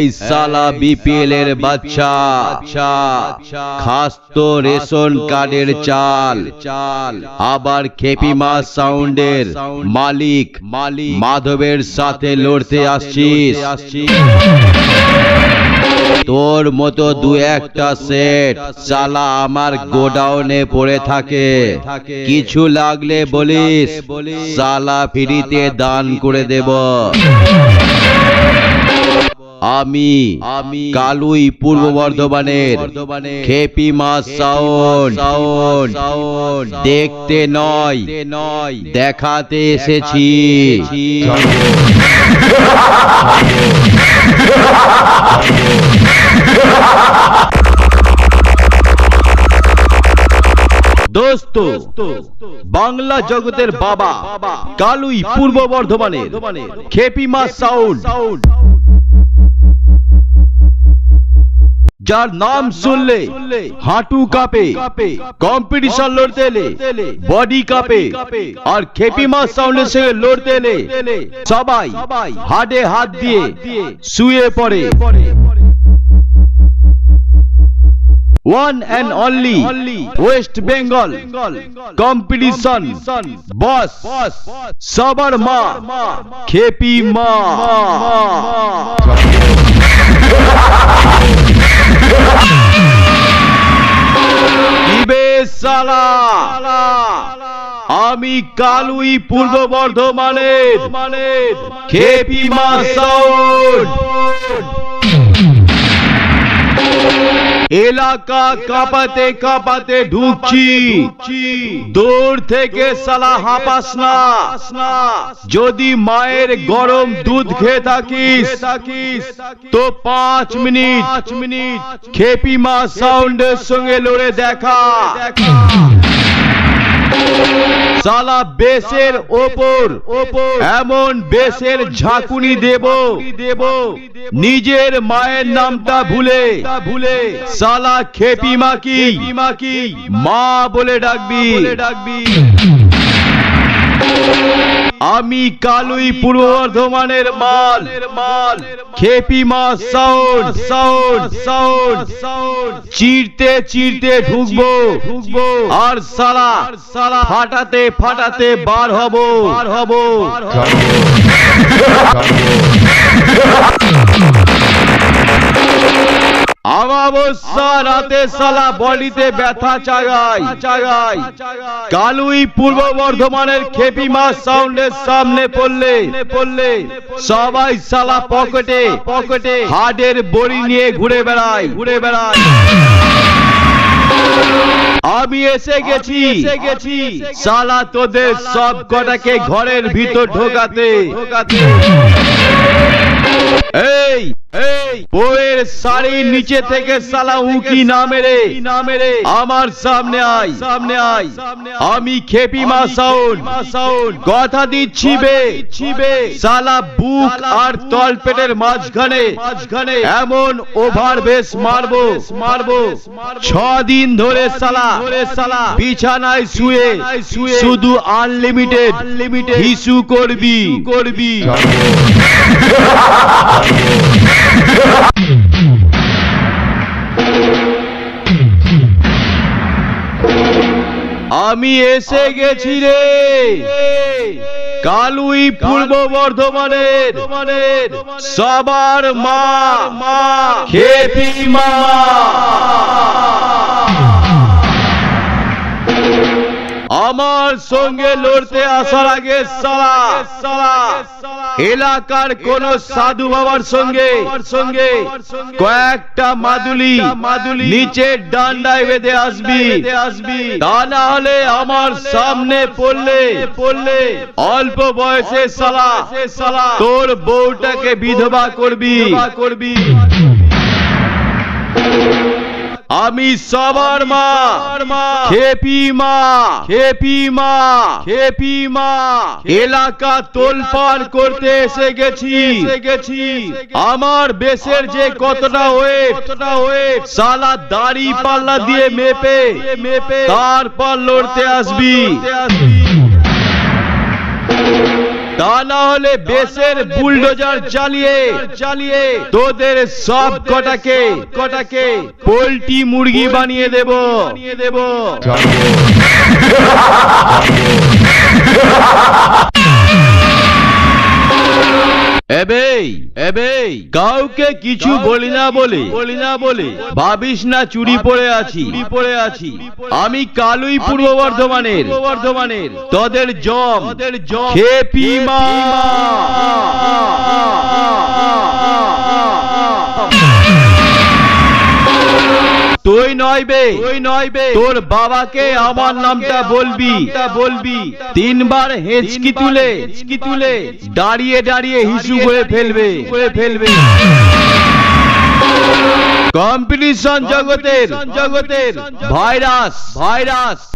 এই সালা বিপিএল এর বাচ্চা। খাস তো রেশন কার্ডের চাল। চাল। আবার খেপিমা সাউন্ডের মালিক। মালিক। মাধবের সাথে লড়তে আসছিস। তোর মতো দু একটা সেট চালা আমার গোডাউনে পড়ে থাকে। কিছু লাগলে বলিস। সালা ফ্রিতে দান করে দেব। আমি আমি কালুই পূর্ব বর্ধমানের খেপি মাস সাউন্ড সাউন্ড সাউন্ড দেখতে নয় নয় দেখাতে এসেছি। দোস্ত, বাংলা জগতের বাবা কালুই পূর্ব বর্ধমানের খেপিমা সাউন্ড যার নাম শুনলে হাঁটু কাপে কম্পিটিশন লড়তে এলে বডি কাঁপে আর খেপিমা সাউন্ডের সঙ্গে লড়তে এলে সবাই হাডে হাত দিয়ে শুয়ে পড়ে। One and only West Bengal competition boss সবার মা খেপি মা আমি কালুই পূর্ব বর্ধমানের খেপি মা সাউন্ড। এলাকা কাঁপাতে কাঁপাতে ঢুকছি। দূর থেকে সালা হাঁপাস না যদি মায়ের গরম দুধ খেয়ে থাকিস, তো পাঁচ মিনিট। মিনিট খেপি মা সাউন্ডের সঙ্গে লড়ে দেখা দেখা। সালা বেসের ওপর, এমন বেসের ঝাঁকুনি দেব দেব নিজের মায়ের নামটা ভুলে ভুলে সালা খেপি মাকি, মা বলে ডাকবি ডাকবি। আমি কালুই পূর্ব বর্ধমানের মাল। মাল খেপি মা সাউন্ড সাউন্ড সাউন্ড সাউন্ড চিরতে চিরতে ঢুকবো। ঢুকবো আর সালা সালা ফাটাতে ফাটাতে বার হব। বার হব। আমাবস্যা রাতে সালা বডিতে ব্যথা চাগাই চাগাই কালুই পূর্ব বর্ধমানের খেপি মাস সাউন্ডের সামনে পড়লে। পড়লে সবাই সালা পকেটে পকেটে হার্ডের বড়ি নিয়ে ঘুরে বেড়ায় ঘুরে বেড়ায়। আমি এসে গেছি। এসে গেছি সালা তোদের সব কটাকে ঘরের ভিতর ঢোকাতে ঢোকাতে। এই এই বইয়ের শাড়ির নিচে থেকে সালা উকি না মেরে না মেরে আমার সামনে আয়। সামনে আয়। আমি খেপি মা সাউন্ড সাউন্ড কথা দিচ্ছি বে। ছিবে সালা বুক আর তলপেটের মাঝখানে মাঝখানে। এমন ওভার বেস মারবো। মারবো। ছ দিন ধরে সালা। ধরে সালা। বিছানায় শুয়ে শুয়ে। শুধু আনলিমিটেড আনলিমিটেড হিসু করবি। করবি। আমি এসে গেছি রে। কালুই পূর্ব বর্ধমানের সবার মা মা খেপি মা। আমার সঙ্গে লড়তে আসার আগে সালা সালা এলাকার কোন সাধু বাবার সঙ্গে সঙ্গে কয়েকটা মাদুলি মাদুলি নিচে ডান্ডায় বেঁধে আসবি। আসবি। তা না হলে আমার সামনে পড়লে পড়লে। অল্প বয়সে সালা সালা তোর বউটাকে বিধবা করবি। করবি। আমি সবার মা খেপি মা খেপি মা খেপি মা। এলাকা তোলপাড় করতে এসে গেছি। গেছি। আমার বেশের যে কতটা ওয়েট কতটা ওয়েট। সালা দাড়ি পাল্লা দিয়ে মেপে মেপে। তারপর লড়তে আসবি। আসবি। তা না হলে বেসের বুলডোজার চালিয়ে চালিয়ে তোদের সব কটাকে কটাকে পোল্ট্রি মুরগি বানিয়ে দেব। বানিয়ে দেব। কাউকে কিছু বলি না বলে বলি না বলে। ভাবিস না চুরি পড়ে আছি। চুরি পড়ে আছি। আমি কালুই পূর্ব বর্ধমানের বর্ধমানের তোদের জম। তোদের জম। খেপি মা। তুই নয় বে। তুই নয় বে। তোর বাবাকে আমার নামটা বলবি। বলবি। তিনবার হেঁচকি তুলে। হেঁচকি তুলে। দাঁড়িয়ে দাঁড়িয়ে হিসু করে ফেলবে। করে ফেলবে। কম্পিটিশন জগতের জগতের ভাইরাস। ভাইরাস।